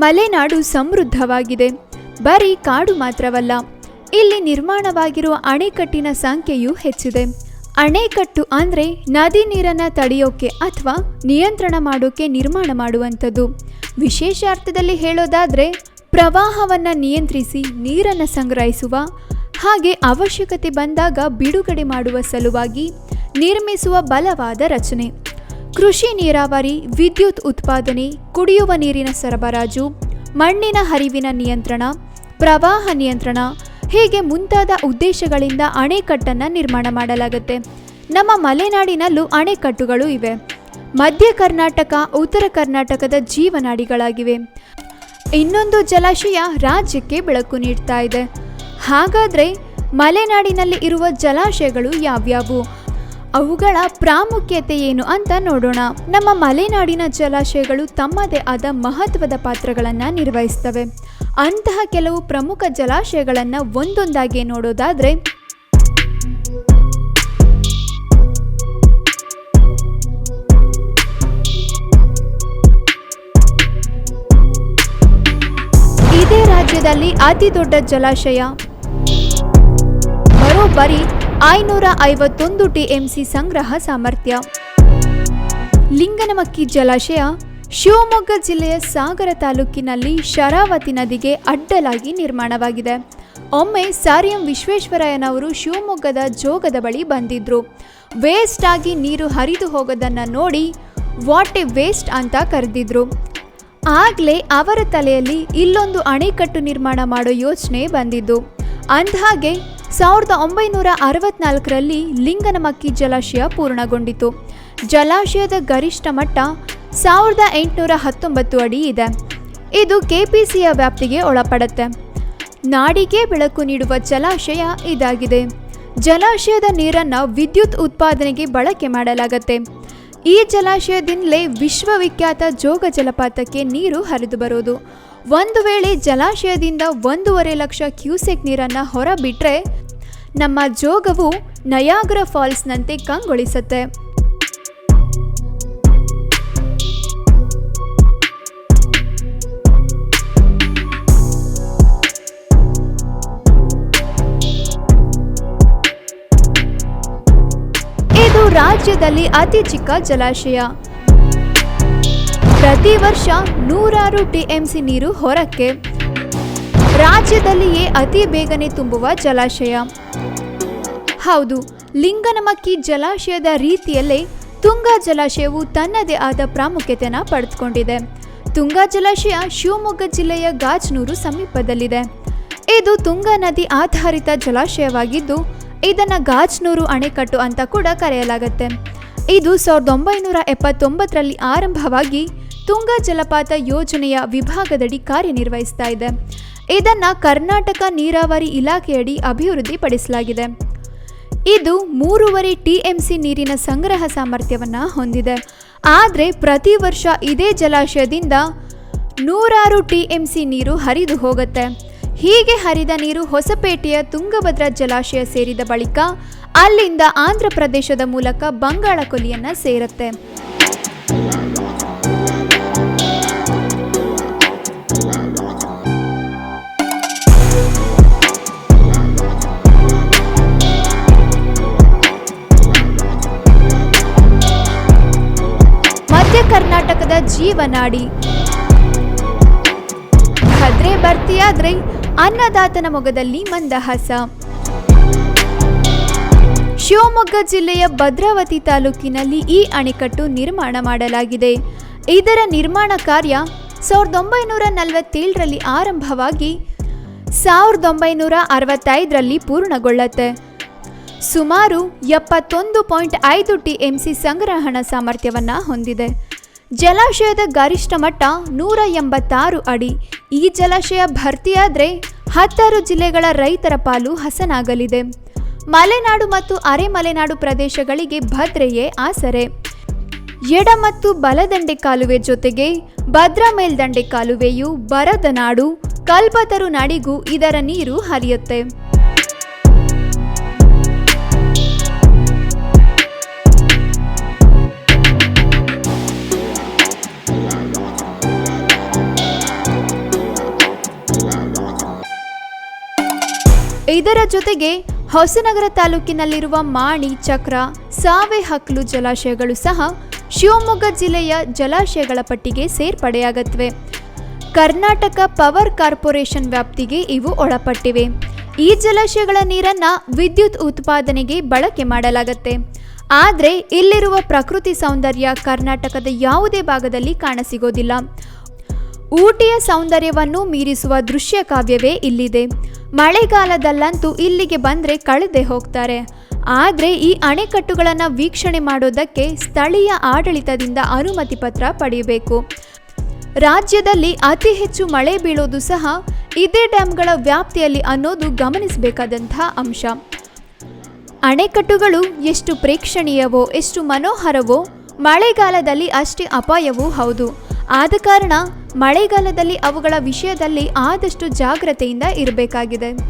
ಮಲೆನಾಡು ಸಮೃದ್ಧವಾಗಿದೆ. ಬರೀ ಕಾಡು ಮಾತ್ರವಲ್ಲ, ಇಲ್ಲಿ ನಿರ್ಮಾಣವಾಗಿರುವ ಅಣೆಕಟ್ಟಿನ ಸಂಖ್ಯೆಯೂ ಹೆಚ್ಚಿದೆ. ಅಣೆಕಟ್ಟು ಅಂದರೆ ನದಿ ನೀರನ್ನು ತಡೆಯೋಕೆ ಅಥವಾ ನಿಯಂತ್ರಣ ಮಾಡೋಕೆ ನಿರ್ಮಾಣ ಮಾಡುವಂಥದ್ದು. ವಿಶೇಷ ಅರ್ಥದಲ್ಲಿ ಹೇಳೋದಾದರೆ, ಪ್ರವಾಹವನ್ನು ನಿಯಂತ್ರಿಸಿ ನೀರನ್ನು ಸಂಗ್ರಹಿಸುವ, ಹಾಗೆ ಅವಶ್ಯಕತೆ ಬಂದಾಗ ಬಿಡುಗಡೆ ಮಾಡುವ ಸಲುವಾಗಿ ನಿರ್ಮಿಸುವ ಬಲವಾದ ರಚನೆ. ಕೃಷಿ ನೀರಾವರಿ, ವಿದ್ಯುತ್ ಉತ್ಪಾದನೆ, ಕುಡಿಯುವ ನೀರಿನ ಸರಬರಾಜು, ಮಣ್ಣಿನ ಹರಿವಿನ ನಿಯಂತ್ರಣ, ಪ್ರವಾಹ ನಿಯಂತ್ರಣ ಹೀಗೆ ಮುಂತಾದ ಉದ್ದೇಶಗಳಿಂದ ಅಣೆಕಟ್ಟನ್ನು ನಿರ್ಮಾಣ ಮಾಡಲಾಗುತ್ತೆ. ನಮ್ಮ ಮಲೆನಾಡಿನಲ್ಲೂ ಅಣೆಕಟ್ಟುಗಳು ಇವೆ. ಮಧ್ಯ ಕರ್ನಾಟಕ, ಉತ್ತರ ಕರ್ನಾಟಕದ ಜೀವನಾಡಿಗಳಾಗಿವೆ. ಇನ್ನೊಂದು ಜಲಾಶಯ ರಾಜ್ಯಕ್ಕೆ ಬೆಳಕು ನೀಡ್ತಾ ಇದೆ. ಹಾಗಾದರೆ ಮಲೆನಾಡಿನಲ್ಲಿ ಇರುವ ಜಲಾಶಯಗಳು ಯಾವ್ಯಾವು? ಅವುಗಳ ಪ್ರಾಮುಖ್ಯತೆ ಏನು ಅಂತ ನೋಡೋಣ. ನಮ್ಮ ಮಲೆನಾಡಿನ ಜಲಾಶಯಗಳು ತಮ್ಮದೇ ಆದ ಮಹತ್ವದ ಪಾತ್ರಗಳನ್ನು ನಿರ್ವಹಿಸ್ತವೆ. ಅಂತಹ ಕೆಲವು ಪ್ರಮುಖ ಜಲಾಶಯಗಳನ್ನು ಒಂದೊಂದಾಗಿ ನೋಡೋದಾದ್ರೆ, ಇದೇ ರಾಜ್ಯದಲ್ಲಿ ಅತಿ ದೊಡ್ಡ ಜಲಾಶಯ. ಬರೋಬ್ಬರಿ ಐನೂರ ಐವತ್ತೊಂದು ಟಿಎಂಸಿ ಸಂಗ್ರಹ ಸಾಮರ್ಥ್ಯ. ಲಿಂಗನಮಕ್ಕಿ ಜಲಾಶಯ, ಶಿವಮೊಗ್ಗ ಜಿಲ್ಲೆಯ ಸಾಗರ ತಾಲೂಕಿನಲ್ಲಿ ಶರಾವತಿ ನದಿಗೆ ಅಡ್ಡಲಾಗಿ ನಿರ್ಮಾಣವಾಗಿದೆ. ಒಮ್ಮೆ ಸಾರ್ ಎಂ ವಿಶ್ವೇಶ್ವರಯ್ಯನವರು ಶಿವಮೊಗ್ಗದ ಜೋಗದ ಬಳಿ ಬಂದಿದ್ರು. ವೇಸ್ಟ್ ಆಗಿ ನೀರು ಹರಿದು ಹೋಗೋದನ್ನು ನೋಡಿ ವಾಟ್ ಎ ವೇಸ್ಟ್ ಅಂತ ಕರೆದಿದ್ರು. ಆಗ್ಲೇ ಅವರ ತಲೆಯಲ್ಲಿ ಇಲ್ಲೊಂದು ಅಣೆಕಟ್ಟು ನಿರ್ಮಾಣ ಮಾಡೋ ಯೋಚನೆ ಬಂದಿದ್ದು. ಅಂದಹಾಗೆ ಸಾವಿರದ ಒಂಬೈನೂರ ಅರವತ್ನಾಲ್ಕರಲ್ಲಿ ಲಿಂಗನಮಕ್ಕಿ ಜಲಾಶಯ ಪೂರ್ಣಗೊಂಡಿತು. ಜಲಾಶಯದ ಗರಿಷ್ಠ ಮಟ್ಟ ಸಾವಿರದ ಎಂಟುನೂರ ಹತ್ತೊಂಬತ್ತು ಅಡಿ ಇದೆ. ಇದು ಕೆಪಿಸಿಯ ವ್ಯಾಪ್ತಿಗೆ ಒಳಪಡುತ್ತೆ. ನಾಡಿಗೆ ಬೆಳಕು ನೀಡುವ ಜಲಾಶಯ ಇದಾಗಿದೆ. ಜಲಾಶಯದ ನೀರನ್ನು ವಿದ್ಯುತ್ ಉತ್ಪಾದನೆಗೆ ಬಳಕೆ ಮಾಡಲಾಗತ್ತೆ. ಈ ಜಲಾಶಯದಿಂದಲೇ ವಿಶ್ವವಿಖ್ಯಾತ ಜೋಗ ಜಲಪಾತಕ್ಕೆ ನೀರು ಹರಿದು ಬರೋದು. ಒಂದು ವೇಳೆ ಜಲಾಶಯದಿಂದ ಒಂದೂವರೆ ಲಕ್ಷ ಕ್ಯೂಸೆಕ್ ನೀರನ್ನು ಹೊರಬಿಟ್ರೆ ನಮ್ಮ ಜೋಗವು ನಯಾಗ್ರ ಫಾಲ್ಸ್ನಂತೆ ಕಂಗೊಳಿಸುತ್ತೆ. ರಾಜ್ಯದಲ್ಲಿ ಅತಿ ಚಿಕ್ಕ ಜಲಾಶಯ. ಪ್ರತಿ ವರ್ಷ ನೂರಾರು ಟಿಎಂಸಿ ನೀರು ಹೊರಕ್ಕೆ ರಾಜ್ಯದಲ್ಲಿಯೇ ಅತಿ ಬೇಗನೆ ತುಂಬುವ ಜಲಾಶಯ. ಹೌದು, ಲಿಂಗನಮಕ್ಕಿ ಜಲಾಶಯದ ರೀತಿಯಲ್ಲೇ ತುಂಗಾ ಜಲಾಶಯವು ತನ್ನದೇ ಆದ ಪ್ರಾಮುಖ್ಯತೆಯನ್ನು ಪಡೆದುಕೊಂಡಿದೆ. ತುಂಗಾ ಜಲಾಶಯ ಶಿವಮೊಗ್ಗ ಜಿಲ್ಲೆಯ ಗಾಜ್ನೂರು ಸಮೀಪದಲ್ಲಿದೆ. ಇದು ತುಂಗಾ ನದಿ ಆಧಾರಿತ ಜಲಾಶಯವಾಗಿದ್ದು, ಇದನ್ನು ಗಾಜ್ನೂರು ಅಣೆಕಟ್ಟು ಅಂತ ಕೂಡ ಕರೆಯಲಾಗುತ್ತೆ. ಇದು ಸಾವಿರದ ಒಂಬೈನೂರ ಎಪ್ಪತ್ತೊಂಬತ್ತರಲ್ಲಿ ಆರಂಭವಾಗಿ ತುಂಗಾ ಜಲಪಾತ ಯೋಜನೆಯ ವಿಭಾಗದಡಿ ಕಾರ್ಯನಿರ್ವಹಿಸ್ತಾ ಇದೆ. ಇದನ್ನು ಕರ್ನಾಟಕ ನೀರಾವರಿ ಇಲಾಖೆಯಡಿ ಅಭಿವೃದ್ಧಿಪಡಿಸಲಾಗಿದೆ. ಇದು ಮೂರುವರೆ ಟಿಎಂಸಿ ನೀರಿನ ಸಂಗ್ರಹ ಸಾಮರ್ಥ್ಯವನ್ನು ಹೊಂದಿದೆ. ಆದರೆ ಪ್ರತಿ ವರ್ಷ ಇದೇ ಜಲಾಶಯದಿಂದ ನೂರಾರು ಟಿಎಂಸಿ ನೀರು ಹರಿದು ಹೋಗುತ್ತೆ. ಹೀಗೆ ಹರಿದ ನೀರು ಹೊಸಪೇಟೆಯ ತುಂಗಭದ್ರಾ ಜಲಾಶಯ ಸೇರಿದ ಬಳಿಕ ಅಲ್ಲಿಂದ ಆಂಧ್ರ ಪ್ರದೇಶದ ಮೂಲಕ ಬಂಗಾಳ ಕೊಲ್ಲಿಯನ್ನು ಸೇರುತ್ತೆ. ಕರ್ನಾಟಕದ ಜೀವನಾಡಿ. ಭದ್ರೆ ಭರ್ತಿಯಾದ್ರೆ ಅನ್ನದಾತನ ಮೊಗದಲ್ಲಿ ಮಂದಹಾಸ. ಶಿವಮೊಗ್ಗ ಜಿಲ್ಲೆಯ ಭದ್ರಾವತಿ ತಾಲೂಕಿನಲ್ಲಿ ಈ ಅಣೆಕಟ್ಟು ನಿರ್ಮಾಣ ಮಾಡಲಾಗಿದೆ. ಇದರ ನಿರ್ಮಾಣ ಕಾರ್ಯ ಸಾವಿರದ ಒಂಬೈನೂರ ನಲವತ್ತೇಳರಲ್ಲಿ ಆರಂಭವಾಗಿ ಸಾವಿರದ ಒಂಬೈನೂರ ಅರವತ್ತೈದರಲ್ಲಿ ಪೂರ್ಣಗೊಳ್ಳುತ್ತೆ. ಸುಮಾರು ಎಪ್ಪತ್ತೊಂದು ಪಾಯಿಂಟ್ ಐದು ಟಿ ಎಂ ಸಿ ಸಂಗ್ರಹಣ ಸಾಮರ್ಥ್ಯವನ್ನು ಹೊಂದಿದೆ. ಜಲಾಶಯದ ಗರಿಷ್ಠ ಮಟ್ಟ ನೂರ ಎಂಬತ್ತಾರು ಅಡಿ. ಈ ಜಲಾಶಯ ಭರ್ತಿಯಾದರೆ ಹತ್ತಾರು ಜಿಲ್ಲೆಗಳ ರೈತರ ಪಾಲು ಹಸನಾಗಲಿದೆ. ಮಲೆನಾಡು ಮತ್ತು ಅರೆ ಮಲೆನಾಡು ಪ್ರದೇಶಗಳಿಗೆ ಭದ್ರೆಯೇ ಆಸರೆ. ಎಡ ಮತ್ತು ಬಲದಂಡೆ ಕಾಲುವೆ ಜೊತೆಗೆ ಭದ್ರಾ ಮೇಲ್ದಂಡೆ ಕಾಲುವೆಯು ಬರದ ನಾಡು ಕಲ್ಪತರು ನಾಡಿಗೂ ಇದರ ನೀರು ಹರಿಯುತ್ತೆ. ಇದರ ಜೊತೆಗೆ ಹೊಸನಗರ ತಾಲೂಕಿನಲ್ಲಿರುವ ಮಾಣಿ ಚಕ್ರ, ಸಾವೆ ಹಕ್ಲು ಜಲಾಶಯಗಳು ಸಹ ಶಿವಮೊಗ್ಗ ಜಿಲ್ಲೆಯ ಜಲಾಶಯಗಳ ಪಟ್ಟಿಗೆ ಸೇರ್ಪಡೆಯಾಗತ್ವೆ. ಕರ್ನಾಟಕ ಪವರ್ ಕಾರ್ಪೊರೇಷನ್ ವ್ಯಾಪ್ತಿಗೆ ಇವು ಒಳಪಟ್ಟಿವೆ. ಈ ಜಲಾಶಯಗಳ ನೀರನ್ನ ವಿದ್ಯುತ್ ಉತ್ಪಾದನೆಗೆ ಬಳಕೆ ಮಾಡಲಾಗುತ್ತೆ. ಆದರೆ ಇಲ್ಲಿರುವ ಪ್ರಕೃತಿ ಸೌಂದರ್ಯ ಕರ್ನಾಟಕದ ಯಾವುದೇ ಭಾಗದಲ್ಲಿ ಕಾಣಸಿಗೋದಿಲ್ಲ. ಊಟಿಯ ಸೌಂದರ್ಯವನ್ನು ಮೀರಿಸುವ ದೃಶ್ಯ ಕಾವ್ಯವೇ ಇಲ್ಲಿದೆ. ಮಳೆಗಾಲದಲ್ಲಂತೂ ಇಲ್ಲಿಗೆ ಬಂದರೆ ಕಳೆದೇ ಹೋಗ್ತಾರೆ. ಆದರೆ ಈ ಅಣೆಕಟ್ಟುಗಳನ್ನು ವೀಕ್ಷಣೆ ಮಾಡೋದಕ್ಕೆ ಸ್ಥಳೀಯ ಆಡಳಿತದಿಂದ ಅನುಮತಿ ಪತ್ರ ಪಡೆಯಬೇಕು. ರಾಜ್ಯದಲ್ಲಿ ಅತಿ ಹೆಚ್ಚು ಮಳೆ ಬೀಳೋದು ಸಹ ಇದೇ ಡ್ಯಾಮ್ಗಳ ವ್ಯಾಪ್ತಿಯಲ್ಲಿ ಅನ್ನೋದು ಗಮನಿಸಬೇಕಾದಂಥ ಅಂಶ. ಅಣೆಕಟ್ಟುಗಳು ಎಷ್ಟು ಪ್ರೇಕ್ಷಣೀಯವೋ, ಎಷ್ಟು ಮನೋಹರವೋ, ಮಳೆಗಾಲದಲ್ಲಿ ಅಷ್ಟೇ ಅಪಾಯವೂ ಹೌದು. ಆದ ಕಾರಣ ಮಳೆಗಾಲದಲ್ಲಿ ಅವುಗಳ ವಿಷಯದಲ್ಲಿ ಆದಷ್ಟು ಜಾಗ್ರತೆಯಿಂದ ಇರಬೇಕಾಗಿದೆ.